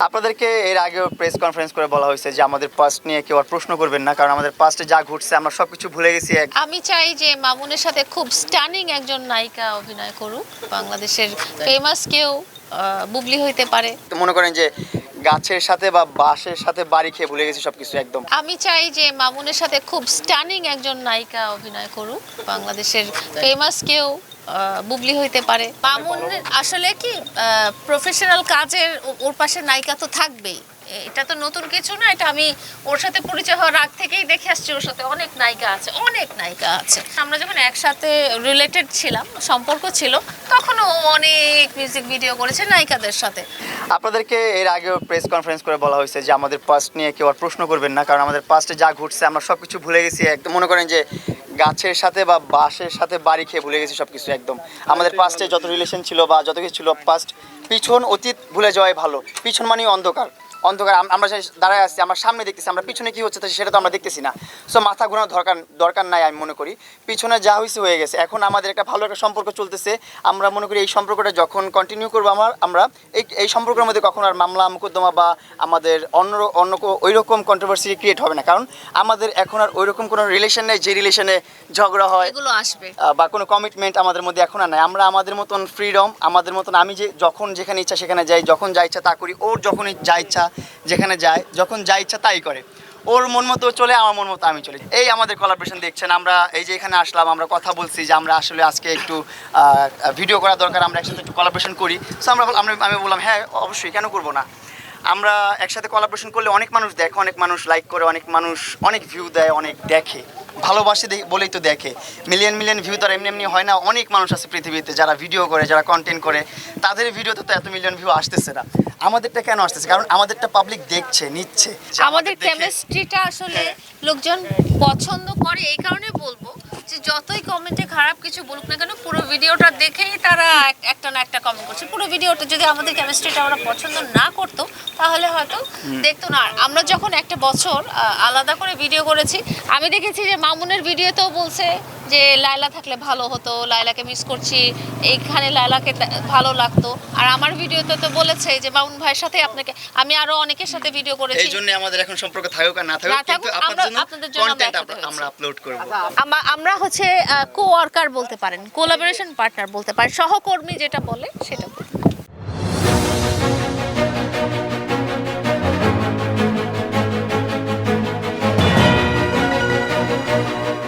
আপনাদেরকে এর আগেও প্রেস কনফারেন্স করে বলা হয়েছে যে আমাদের পাস্ট নিয়ে কেউ আর প্রশ্ন করবেন না কারণ আমাদের পাস্টে যা ঘটছে আমরা সবকিছু ভুলে গেছি এক- আমি চাই যে মামুনের সাথে খুব স্টানিং একজন নায়িকা অভিনয় করুক বাংলাদেশের ফেমাস কেউ বুবলি হইতে পারে। তো মনে করেন যে গাছের সাথে বা বাঁশের সাথে বাড়ি খেয়ে ভুলে গেছি সবকিছু, একদম। আমি চাই যে মামুনের সাথে খুব স্টানিং একজন নায়িকা অভিনয় করুক। বাংলাদেশের ফেমাস কেউ বুবলি হইতে পারে। মামুন আসলে কি প্রফেশনাল কাজের ওর পাশে নায়িকা তো থাকবেই। এটা তো নতুন কিছু না এটা আমি ওর সাথে পরিচয় হওয়ার আগ থেকেই দেখে আসছি ওর সাথে অনেক নায়িকা আছে অনেক নায়িকা আছে। আমরা যখন একসাথে রিলেটেড ছিলাম সম্পর্ক ছিল তখন ও অনেক মিউজিক ভিডিও করেছে নায়িকাদের সাথে। আপনাদেরকে এর আগেও প্রেস কনফারেন্স করে বলা হয়েছে যে আমাদের পাস্ট নিয়ে কেউ আর প্রশ্ন করবেন না কারণ আমাদের পাস্টে যা ঘটছে আমরা সব কিছু ভুলে গেছি একদম মনে করেন যে গাছের সাথে বা বাঁশের সাথে বাড়ি খেয়ে ভুলে গেছি সবকিছু একদম। আমাদের পাস্টে যত রিলেশন ছিল বা যত কিছু ছিল পাস্ট পিছন অতীত ভুলে যাওয়াই ভালো পিছন মানেই অন্ধকার। অন্ধকার আমরা দাঁড়ায় আসছি আমরা সামনে দেখতেছি আমরা পিছনে কি হচ্ছে সেটা তো আমরা দেখতেছি না। সো মাথা ঘোরানোর দরকার দরকার নাই আমি মনে করি। পিছনে যা হয়েছে হয়ে গেছে। এখন আমাদের একটা ভালো একটা সম্পর্ক চলতেছে। আমরা মনে করি এই সম্পর্কটা যখন কন্টিনিউ করব আমার আমরা এই এই সম্পর্কের মধ্যে কখন আর মামলা মোকদ্দমা বা আমাদের অন্য অন্য ওই রকম কন্ট্রোভার্সি ক্রিয়েট হবে না। কারণ আমাদের এখন আর ওই রকম কোনো রিলেশন নেই যে রিলেশনে ঝগড়া হয় এগুলো আসবে। বা কোনো কমিটমেন্ট আমাদের মধ্যে এখন আর নাই। আমরা আমাদের মতন ফ্রিডম আমাদের মতন আমি যে যখন যেখানে ইচ্ছা সেখানে যাই যখন যা ইচ্ছা তা করি ওর যখনই যা ইচ্ছা যেখানে যায়, যখন যা ইচ্ছা তাই করে। ওর মন মতো চলে, আমার মন মতো আমি চলে। এই আমাদের কলাবরেশন দেখছেন আমরা, এই যে এখানে আসলাম, আমরা কথা বলছি যে আমরা আসলে আজকে একটু ভিডিও করা দরকার, আমরা একসাথে একটু কলাবরেশন করি। সো আমরা আমি বললাম হ্যাঁ অবশ্যই, কেন করব না? আমরা একসাথে কলাবরেশন করলে অনেক মানুষ দেখে, অনেক মানুষ লাইক করে, অনেক মানুষ, অনেক ভিউ দেয়, অনেক দেখে। ভালোবাসে বলেই তো দেখে। মিলিয়ন মিলিয়ন ভিউ তো আর এমনি এমনি হয় না। অনেক মানুষ আছে পৃথিবীতে যারা ভিডিও করে যারা কন্টেন্ট করে। তাদের ভিডিওতে তো এত মিলিয়ন ভিউ আসতেছে না। আমাদেরটা কেন আসতেছে? কারণ আমাদেরটা পাবলিক দেখছে নিচ্ছে। আমাদের কেমিস্ট্রিটা আসলে লোকজন পছন্দ করে এই কারণে বলব। যে যতই কমেন্টে খারাপ কিছু বলুক না কেন পুরো ভিডিওটা দেখেই তারা এক- একটা না একটা কমেন্ট করছে। পুরো ভিডিওটা যদি আমাদের কেমিস্ট্রিটা আমরা পছন্দ না করতো তাহলে হয়তো দেখতো না। আর আমরা যখন একটা বছর আলাদা করে ভিডিও করেছি আমি দেখেছি যে মামুনের ভিডিওতেও বলছে যে লায়লা থাকলে ভালো হতো লায়লাকে মিস করছি এইখানে লায়লাকে ভালো লাগতো। আর আমার ভিডিওতে তো বলেছে যে মামুন ভাইয়ের সাথে আপনাকে আমি আরও অনেকের সাথে ভিডিও করেছি। এই জন্য আমাদের এখন সম্পর্ক থাকুক আর না থাকুক কিন্তু আপনাদের আমরা- জন্য আপনাদের জন্য আমরা কন্টেন্ট আমরা আপলোড করব। আমরা আমরা হচ্ছে কো ওয়ার্কার বলতে পারেন কোলাবোরেশন পার্টনার বলতে পারেন সহকর্মী যেটা বলে সেটা।